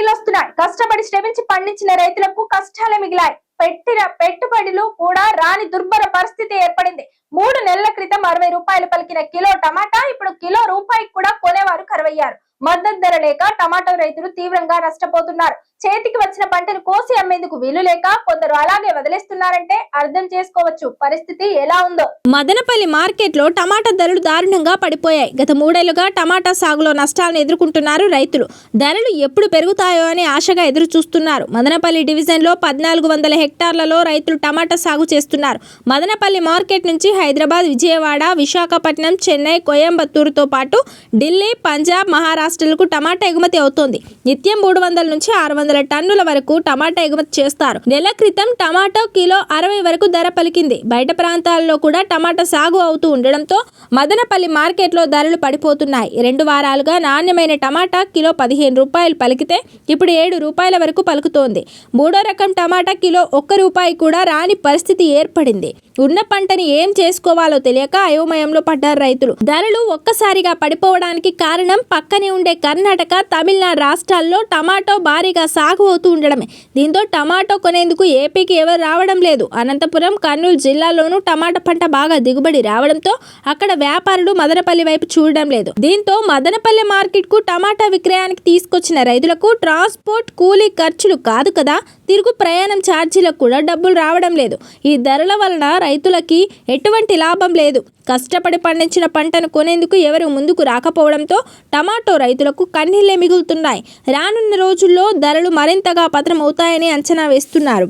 నీళ్ళొస్తున్నాయి. కష్టపడి శ్రమించి పండించిన రైతులకు కష్టాలే మిగిలాయి. పెట్టిన పెట్టుబడులు కూడా రాని దుర్భర పరిస్థితి ఏర్పడింది. మూడు నెలల క్రితం అరవై రూపాయలు పలికిన కిలో టమాటా ఇప్పుడు కిలో రూపాయికి కూడా కొనేవారు కరువయ్యారు. మద్దతు ధర లేక టమాటో రైతులు తీవ్రంగా నష్టపోతున్నారు. చేతికి వచ్చిన పంటను కోసి అమ్మేందుకు వీలు లేక కొందరు అలాగే వదిలేస్తున్నారంటే అర్థం చేసుకోవచ్చు. పరిస్థితి ఎలా ఉందో? మదనపల్లి మార్కెట్లో టమాటా ధరలు దారుణంగా పడిపోయాయి. గత మూడేళ్ళుగా టమాటా సాగులో నష్టాలను ఎదుర్కొంటున్నారు రైతులు. ధరలు ఎప్పుడు పెరుగుతాయో అని ఆశగా ఎదురు చూస్తున్నారు మదనపల్లి డివిజన్లో పద్నాలుగు వందల హెక్టార్లలో రైతులు టమాటా సాగు చేస్తున్నారు. మదనపల్లి మార్కెట్ నుంచి హైదరాబాద్ విజయవాడ విశాఖపట్నం చెన్నై కోయంబత్తూరుతో పాటు ఢిల్లీ పంజాబ్ మహారాష్ట్ర రాష్ట్రాలకు టమాటా ఎగుమతి అవుతోంది. నిత్యం మూడు వందల నుంచి ఆరు వందల టన్నుల వరకు టమాటా ఎగుమతి చేస్తారు. నెల క్రితం టమాటో కిలో అరవై వరకు ధర పలికింది. బయట ప్రాంతాల్లో కూడా టమాటా సాగు అవుతూ ఉండడంతో మదనపల్లి మార్కెట్లో ధరలు పడిపోతున్నాయి. రెండు వారాలుగా నాణ్యమైన టమాటా కిలో పదిహేను రూపాయలు పలికితే ఇప్పుడు ఏడు రూపాయల వరకు పలుకుతోంది. మూడో రకం టమాటా కిలో ఒక్క రూపాయి కూడా రాని పరిస్థితి ఏర్పడింది. ఉన్న పంటని ఏం చేసుకోవాలో తెలియక అయోమయంలో పడ్డారు రైతులు. ధరలు ఒక్కసారిగా పడిపోవడానికి కారణం పక్కనే ఉండే కర్ణాటక తమిళనాడు రాష్ట్రాల్లో టమాటో భారీగా సాగు అవుతూ ఉండడమే. దీంతో టమాటో కొనేందుకు ఏపీకి ఎవరు రావడం లేదు. అనంతపురం కర్నూలు జిల్లాలోనూ టమాటా పంట బాగా దిగుబడి రావడంతో అక్కడ వ్యాపారులు మదనపల్లి వైపు చూడడం లేదు. దీంతో మదనపల్లి మార్కెట్కు టమాటా విక్రయానికి తీసుకొచ్చిన రైతులకు ట్రాన్స్పోర్ట్ కూలీ ఖర్చులు కాదు కదా తిరుగు ప్రయాణం ఛార్జీలకు కూడా డబ్బులు రావడం లేదు. ఈ ధరల వలన రైతులకి ఎటువంటి లాభం లేదు. కష్టపడి పండించిన పంటను కొనేందుకు ఎవరు ముందుకు రాకపోవడంతో టమాటో రైతులకు కన్నీళ్ళే మిగులుతున్నాయి. రానున్న రోజుల్లో ధరలు మరింతగా పతనమవుతాయని అంచనా వేస్తున్నారు.